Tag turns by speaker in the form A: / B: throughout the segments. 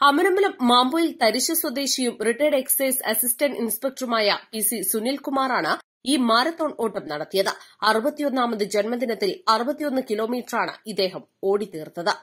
A: അമരമ്പലം മാമ്പോയിൽ തരിശു സ്വദേശിയും retired excise assistant ഇൻസ്പെക്ടറുമായ പി സി സുനിൽകുമാറാണ് ഈ മാരത്തോൺ ഓട്ടം നടത്തിയത്. അറുപത്തിയൊന്നാമത് ജന്മദിനത്തിൽ അറുപത്തിയൊന്ന് കിലോമീറ്ററാണ് ഇദ്ദേഹം ഓടിത്തീർത്തത്.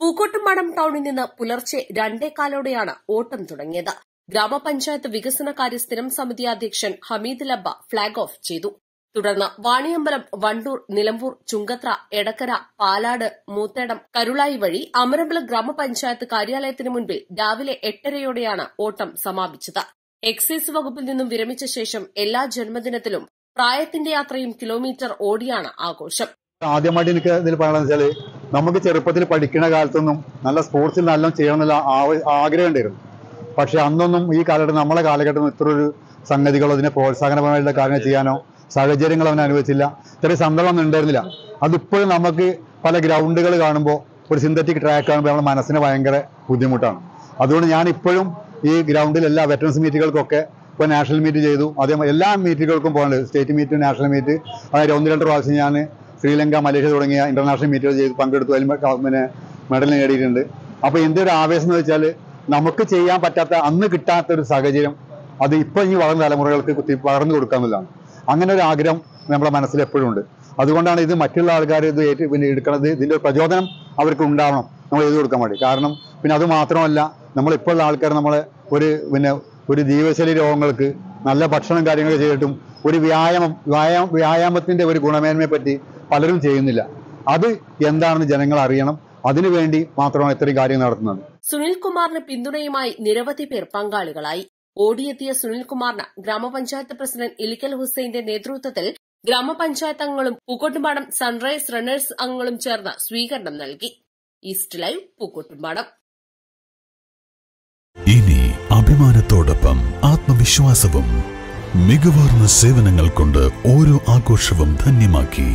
A: പൂക്കോട്ടുംപാടം ടൌണിൽ നിന്ന് പുലർച്ചെ രണ്ടേകാലോടെയാണ് ഓട്ടം തുടങ്ങിയത്. ഗ്രാമപഞ്ചായത്ത് വികസനകാര്യ സ്ഥിരം സമിതി അധ്യക്ഷൻ ഹമീദ് ലബ്ബ ഫ്ളാഗ് ഓഫ് ചെയ്തു. തുടർന്ന് വാണിയമ്പലം വണ്ടൂർ നിലമ്പൂർ ചുങ്കത്ര എടക്കര പാലാട് മൂത്തേടം കരുളായി വഴി അമരമ്പലം ഗ്രാമപഞ്ചായത്ത് കാര്യാലയത്തിന് മുൻപിൽ രാവിലെ എട്ടരയോടെയാണ് ഓട്ടം സമാപിച്ചത്. എക്സൈസ് വകുപ്പിൽ നിന്നും വിരമിച്ച ശേഷം എല്ലാ ജന്മദിനത്തിലും പ്രായത്തിന്റെ യാത്രയും കിലോമീറ്റർ ഓടിയാണ് ആഘോഷം.
B: ആദ്യമായിട്ട് എനിക്ക് ഇതിൽ പറയണമെന്ന് വെച്ചാൽ നമുക്ക് ചെറുപ്പത്തിൽ പഠിക്കുന്ന കാലത്തൊന്നും നല്ല സ്പോർട്സിൽ നല്ല ചെയ്യണം എന്നുള്ള ആവ- ആഗ്രഹം ഉണ്ടായിരുന്നു. പക്ഷെ അന്നൊന്നും ഈ കാലഘട്ടം നമ്മളെ കാലഘട്ടം ഇത്ര ഒരു സംഗതികളോ ഇതിനെ പ്രോത്സാഹനപരമായിട്ടുള്ള കാര്യങ്ങൾ ചെയ്യാനോ സാഹചര്യങ്ങൾ അവൻ അനുവദിച്ചില്ല. ചെറിയ സന്ദർഭം ഉണ്ടായിരുന്നില്ല. അതിപ്പോഴും നമുക്ക് പല ഗ്രൗണ്ടുകൾ കാണുമ്പോൾ ഒരു സിന്തറ്റിക് ട്രാക്ക് കാണുമ്പോൾ നമ്മുടെ മനസ്സിന് ഭയങ്കര ബുദ്ധിമുട്ടാണ്. അതുകൊണ്ട് ഞാൻ ഇപ്പോഴും ഈ ഗ്രൗണ്ടിൽ എല്ലാ മീറ്റുകൾക്കൊക്കെ ഇപ്പോൾ നാഷണൽ മീറ്റ് ചെയ്തു. അതേപോലെ എല്ലാ മീറ്റുകൾക്കും പോകേണ്ടത് സ്റ്റേറ്റ് മീറ്റ് നാഷണൽ മീറ്റ് അതായത് ഒന്ന് രണ്ട് പ്രാവശ്യം ഞാൻ ശ്രീലങ്ക മലേഷ്യ തുടങ്ങിയ ഇന്റർനാഷണൽ മീറ്റുകൾ ചെയ്ത് പങ്കെടുത്തു. അതിൽ പിന്നെ മെഡൽ നേടിയിട്ടുണ്ട്. അപ്പോൾ എന്റെ ഒരു ആവേശം എന്ന് വെച്ചാൽ നമുക്ക് ചെയ്യാൻ പറ്റാത്ത അന്ന് കിട്ടാത്ത ഒരു സാഹചര്യം അത് ഇപ്പോൾ ഈ വളർന്ന തലമുറകൾക്ക് പകർന്നു കൊടുക്കാമെന്നുള്ളതാണ് അങ്ങനെ ഒരു ആഗ്രഹം നമ്മുടെ മനസ്സിൽ എപ്പോഴും ഉണ്ട്. അതുകൊണ്ടാണ് ഇത് മറ്റുള്ള ആൾക്കാർ ഇത് ഏറ്റു പിന്നെ എടുക്കണത് ഇതിന്റെ ഒരു പ്രചോദനം അവർക്ക് ഉണ്ടാവണം. നമ്മൾ എഴുതി കൊടുക്കാൻ വേണ്ടി. കാരണം പിന്നെ അത് മാത്രമല്ല നമ്മളിപ്പോഴുള്ള ആൾക്കാർ നമ്മളെ ഒരു പിന്നെ ഒരു ജീവശൈലി രോഗങ്ങൾക്ക് നല്ല ഭക്ഷണം കാര്യങ്ങളൊക്കെ ചെയ്തിട്ടും ഒരു വ്യായാമം വ്യായാമ വ്യായാമത്തിന്റെ ഒരു ഗുണമേന്മയെ പറ്റി പലരും ചെയ്യുന്നില്ല. അത് എന്താണെന്ന് ജനങ്ങൾ അറിയണം. അതിനുവേണ്ടി മാത്രമാണ് ഇത്രയും കാര്യം നടത്തുന്നത്.
A: സുനിൽ കുമാറിന് പിന്തുണയുമായി നിരവധി പേർ പങ്കാളികളായി. ഓടിയെത്തിയ സുനിൽകുമാറിന് ഗ്രാമപഞ്ചായത്ത് പ്രസിഡന്റ് ഇലിക്കൽ ഹുസൈന്റെ നേതൃത്വത്തിൽ ഗ്രാമപഞ്ചായത്ത് അംഗങ്ങളും പൂക്കോട്ടുംപാടം സൺറൈസ് റണ്ണേഴ്സ് അംഗങ്ങളും ചേർന്ന് സ്വീകരണം നൽകി. East live Pookkottumpadam.
C: ഇനി അഭിമാനത്തോടൊപ്പം ആത്മവിശ്വാസവും മികവാർന്ന സേവനങ്ങൾ കൊണ്ട് ഓരോ ആഘോഷവും ധന്യമാക്കി.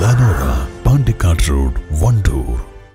C: ലനോറ പാണ്ടിക്കാട് റോഡ് വണ്ടൂർ